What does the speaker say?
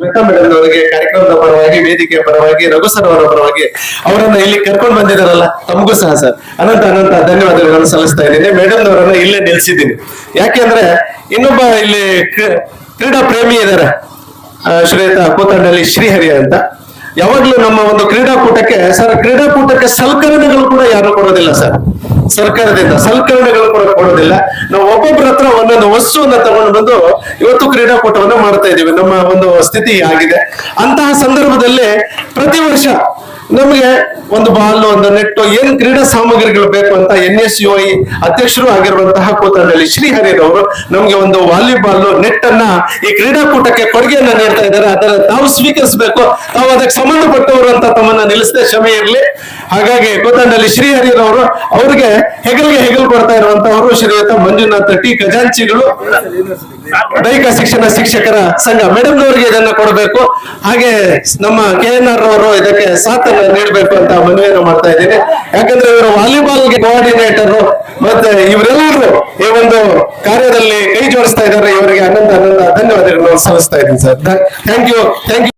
Madam ಕಾರ್ಯಕ್ರಮದ ಪರವಾಗಿ, ವೇದಿಕೆಯ ಪರವಾಗಿ ರಘು ಸರ್ ಅವರ ಪರವಾಗಿ ಅವರನ್ನ ಇಲ್ಲಿ ಕರ್ಕೊಂಡು ಬಂದಿದ್ದಾರಲ್ಲ, ತಮಗೂ ಸಹ ಸರ್. ಅನಂತ ಅನಂತ ಧನ್ಯವಾದಗಳನ್ನು ಸಲ್ಲಿಸ್ತಾ ಇದ್ದೀನಿ. ಮೇಡಮ್ ಅವರನ್ನ ಇಲ್ಲೇ ನಿಲ್ಸಿದ್ದೀನಿ. ಯಾಕೆಂದ್ರೆ ಇನ್ನೊಬ್ಬ ಇಲ್ಲಿ ಕ್ರೀ- ಕ್ರೀಡಾ ಪ್ರೇಮಿ ಇದ್ದಾರೆ ಕೋತಂಡಲ್ಲಿ ಕೂತಂಡಲ್ಲಿ ಶ್ರೀಹರಿ ಅಂತ. ಯಾವಾಗ್ಲೂ ನಮ್ಮ ಒಂದು ಕ್ರೀಡಾಕೂಟಕ್ಕೆ, ಸರ್, ಕ್ರೀಡಾಕೂಟಕ್ಕೆ ಸಲಕರಣೆಗಳು ಕೂಡ ಯಾರು ಕೊಡೋದಿಲ್ಲ ಸರ್. ಸರ್ಕಾರದಿಂದ ಸಲಕರಣೆಗಳು ಕೂಡ ಕೊಡೋದಿಲ್ಲ. ನಾವು ಒಬ್ಬೊಬ್ಬರ ಹತ್ರ ಒಂದೊಂದು ವಸ್ತುವನ್ನ ತಗೊಂಡು ಬಂದು ಇವತ್ತು ಕ್ರೀಡಾಕೂಟವನ್ನ ಮಾಡ್ತಾ ಇದೀವಿ ನಮ್ಮ ಒಂದು ಸ್ಥಿತಿ ಆಗಿದೆ. ಅಂತಹ ಸಂದರ್ಭದಲ್ಲಿ ಪ್ರತಿ ವರ್ಷ ನಮಗೆ ಒಂದು ಬಾಲ್, ಒಂದು ನೆಟ್ಟು, ಏನ್ ಕ್ರೀಡಾ ಸಾಮಗ್ರಿಗಳು ಬೇಕು ಅಂತ ಎನ್ ಎಸ್ ಯು ಐ ಅಧ್ಯಕ್ಷರು ಆಗಿರುವಂತಹ ಕೂತಂಡಲ್ಲಿ ಶ್ರೀಹರಿರವರು ನಮ್ಗೆ ಒಂದು ವಾಲಿಬಾಲ್ ನೆಟ್ ಅನ್ನ ಈ ಕ್ರೀಡಾಕೂಟಕ್ಕೆ ಕೊಡುಗೆಯನ್ನ ನೀಡ್ತಾ ಇದ್ದಾರೆ. ಅದನ್ನ ತಾವು ಸ್ವೀಕರಿಸಬೇಕು. ತಾವು ಅದಕ್ಕೆ ಸಂಬಂಧಪಟ್ಟವರು ಅಂತ ತಮ್ಮನ್ನ ನಿಲ್ಲಿಸದೆ ಕ್ಷಮೆ ಇರಲಿ. ಹಾಗಾಗಿ ಕೋತಂಡಲ್ಲಿ ಶ್ರೀಹರಿರವರು ಅವ್ರಿಗೆ ಹೆಗಲಿಗೆ ಹೆಗಲು ಕೊಡ್ತಾ ಇರುವಂತವರು ಶ್ರೀಯುತ ಮಂಜುನಾಥ ಟಿ ಖಜಾಂಚಿಗಳು. ದೈಹಿಕ ಶಿಕ್ಷಣ ಶಿಕ್ಷಕರ ಸಂಘ. ಮೇಡಮ್ ಅವರಿಗೆ ಇದನ್ನ ಕೊಡಬೇಕು. ಹಾಗೆ ನಮ್ಮ ಕೆ ಎನ್ ಆರ್ ಅವರು ಇದಕ್ಕೆ ಸಾಥನ್ನ ನೀಡಬೇಕು ಅಂತ ಮನವಿಯನ್ನು ಮಾಡ್ತಾ ಇದ್ದೀನಿ. ಯಾಕಂದ್ರೆ ಇವರು ವಾಲಿಬಾಲ್ಗೆ ಕೋಆರ್ಡಿನೇಟರ್ ಮತ್ತೆ ಇವರೆಲ್ಲರೂ ಈ ಒಂದು ಕಾರ್ಯದಲ್ಲಿ ಕೈ ಜೋಡಿಸ್ತಾ ಇದ್ದಾರೆ. ಇವರಿಗೆ ಅನಂತ ಅನಂತ ಧನ್ಯವಾದಗಳನ್ನು ಸಲ್ಲಿಸ್ತಾ ಇದ್ದೀನಿ sir. Thank you thank you